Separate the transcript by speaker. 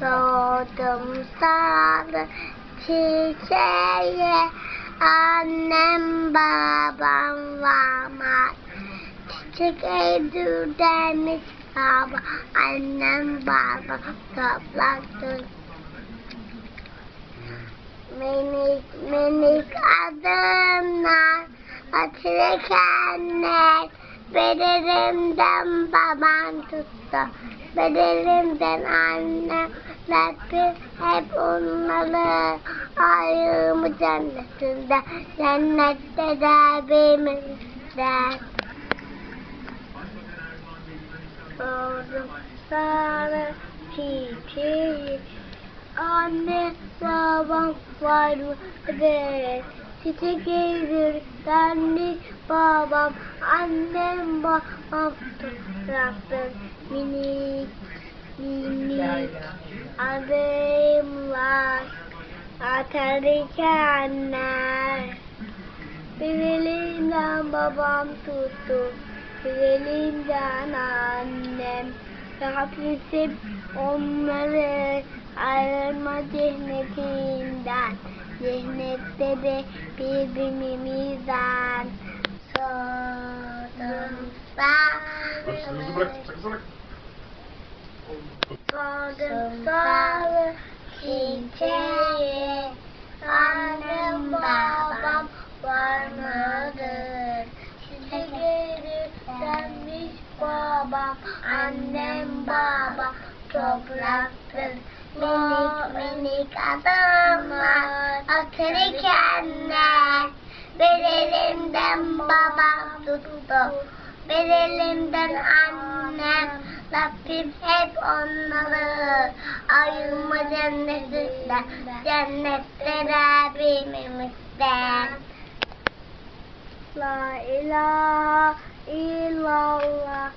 Speaker 1: Sordum sarı çiçeğe Annem babam varmaz Çiçek Eylül demiş baba Annem babam topladı. Minik minik adımlar Atırkenler Bedelimden babam tuttu Bedelimden annem Rabbim hep onları Ayrımı cennetinde Cennette de benimle Sordum sarı çiçeği Anne babam var mı? Evet. Çiçek gelir dermiş babam. Annem babam Rabbim minik minik adımlar atarkenler. Bir elimden babam tuttu, bir annem. Rabbim onları ayırma cennetinden, cennette de birbirimizden. Sordum
Speaker 2: Hızlı bırak, sakın bırak.
Speaker 1: Sordum çiçeği Annem babam var mıdır? Çiçek erirsenmiş babam Annem babam topraktır Minik minik adımlar Atırkenler Bir elimden babam tuttu. Bir elimden annem Rabbim hep onları ayırma cennetinde Cennette Rabbimimizde La ilahe illallah